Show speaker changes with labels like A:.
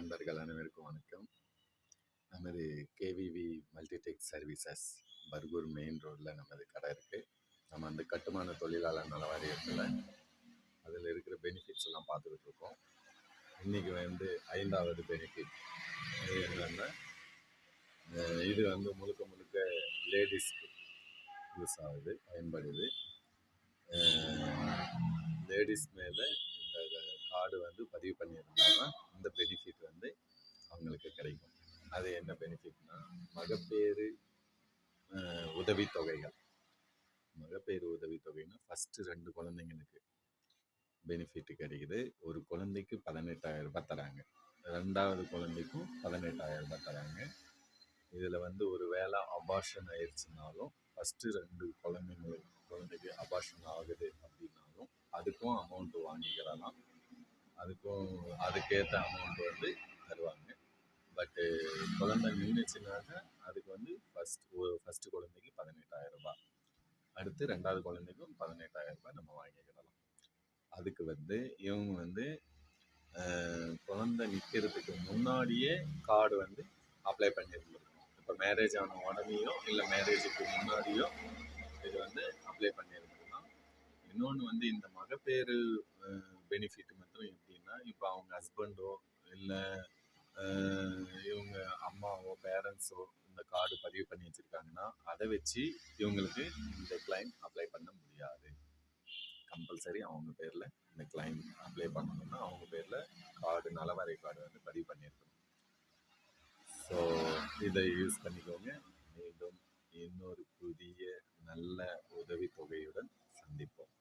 A: நண்பர்கள் அனைவருக்கும் வணக்கம். நமது KVV multitech services Bargur main ரோட்டில் நமது கடை இருக்குது நம்ம அந்த கட்டுமான தொழிலாளர் நல வாரியத்தில் அதில் இருக்கிற பெனிஃபிட்ஸ் எல்லாம் பார்த்துக்கிட்டு இருக்கோம். இன்றைக்கி வந்து ஐந்தாவது பெனிஃபிட் அது என்னென்னா இது வந்து முழுக்க முழுக்க லேடிஸ்க்கு யூஸ் ஆகுது பயன்படுது. லேடிஸ் மேலே கார்டு வந்து பதிவு பண்ணியிருந்தாங்கன்னா இந்த பெனிஃபிட் வந்து அவங்களுக்கு கிடைக்கும். அது என்ன பெனிஃபிட்னா மகப்பேறு உதவித்தொகைகள். மகப்பேறு உதவித்தொகைன்னா ஃபஸ்ட்டு ரெண்டு குழந்தைங்களுக்கு பெனிஃபிட் கிடைக்குது. ஒரு குழந்தைக்கு பதினெட்டாயிரம் ரூபாய் தராங்க. ரெண்டாவது குழந்தைக்கும் பதினெட்டாயிரம் ரூபாய் தராங்க. இதில் வந்து ஒரு வேளை அபார்ஷன் ஆயிடுச்சுனாலும் ஃபஸ்ட்டு ரெண்டு குழந்தைங்களுக்கு குழந்தைக்கு அபார்ஷன் ஆகுது அப்படின்னாலும் அதுக்கும் அமௌண்ட் வாங்கிக்கிறலாம். அதுக்கும் அதுக்கேற்ற அமௌண்ட் வந்து தருவாங்க. பட்டு குழந்தை நின்றுச்சுனாக்கா அதுக்கு வந்து ஃபஸ்ட் ஃபஸ்ட்டு குழந்தைக்கு பதினெட்டாயிரம் ரூபாய். அடுத்து ரெண்டாவது குழந்தைக்கும் பதினெட்டாயிரம் ரூபாய் நம்ம வாங்கிக்கிடலாம். அதுக்கு வந்து இவங்க வந்து குழந்தை நிற்கிறதுக்கு முன்னாடியே கார்டு வந்து அப்ளை பண்ணியிருந்துருக்கணும் இப்போ மேரேஜ் ஆன உடனேயோ இல்லை மேரேஜுக்கு முன்னாடியோ இது வந்து அப்ளை பண்ணியிருந்துருக்கலாம் இன்னொன்று வந்து இந்த மகப்பேறு பெனிஃபிட் மாத்திரம் எப்படின்னா இப்போ அவங்க ஹஸ்பண்டோ இல்லை இவங்க அம்மாவோ பேரண்ட்ஸோ இந்த கார்டு பதிவு பண்ணி வச்சுருக்காங்கன்னா அதை வச்சு இவங்களுக்கு இந்த கிளைம் அப்ளை பண்ண முடியாது. கம்பல்சரி அவங்க பேரில் இந்த கிளைம் அப்ளை பண்ணணும்னா அவங்க பேரில் கார்டு நலவரை கார்டு வந்து பதிவு பண்ணியிருக்கணும் ஸோ இதை யூஸ் பண்ணிக்கோங்க. மீண்டும் இன்னொரு புதிய நல்ல உதவித்தொகையுடன் சந்திப்போம்.